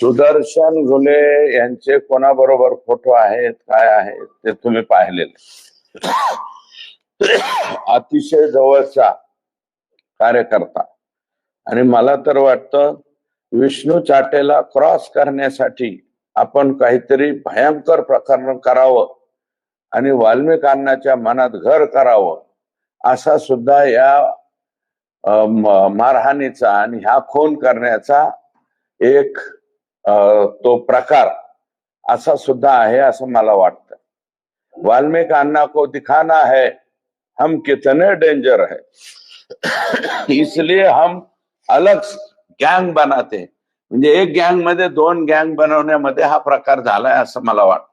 सुदर्शन घुले यांचे कोणाबरोबर फोटो आहेत काय आहेत ते तुम्ही पाहिलेले. अतिशय जवळचा कार्यकर्ता. आणि मला तर वाटतं विष्णू चाटेला क्रॉस करण्यासाठी आपण काहीतरी भयंकर प्रकरण करावं आणि वाल्मिकांनाच्या मनात घर करावं असा सुद्धा या मारहाणीचा आणि ह्या खून करण्याचा एक तो प्रकार असा सुद्धा आहे असं मला वाटतं. वाल्मीकि अन्ना को दिखाना है, हम कितने डेंजर है. इसलिए हम अलग गँग बनाते हैं. एक गँग मध्ये दोन गँग बनवण्यामध्ये हा प्रकार झालाय असं मला वाटतं.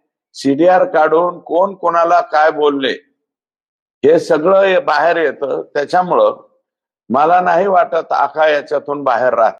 सीडीआर काढून कोण कोणाला काय बोलले हे सगळं बाहेर येतं. त्याच्यामुळं मला नाही वाटत आखा याच्यातून बाहेर राहत